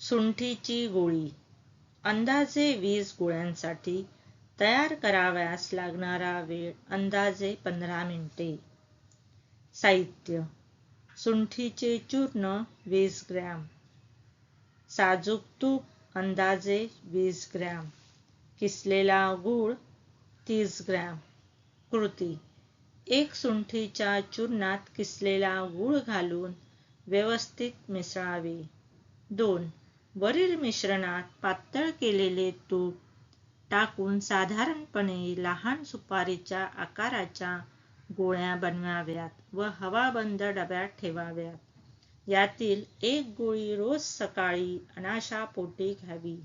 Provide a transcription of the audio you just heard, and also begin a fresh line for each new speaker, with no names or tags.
सुंठीची गोळी. अंदाजे वीस गोळ्यांसाठी तयार करावयास लागणारा वेळ अंदाजे पंधरा मिनिटे. साहित्य. सुंठीचे चूर्ण वीस ग्रॅम. साजूक तूप अंदाजे वीस ग्रॅम. किसलेला गूळ तीस ग्रॅम. कृती. एक सुंठीच्या चूर्णात किसलेला गूळ घालून व्यवस्थित मिसळावे. दोन. वरील मिश्रणात पातळ केलेले तूप टाकून साधारणपणे लहान सुपारीच्या आकाराच्या गोळ्या बनवाव्यात व हवाबंद डब्यात ठेवाव्यात. यातील एक गोळी रोज सकाळी अनाशापोटी घ्यावी.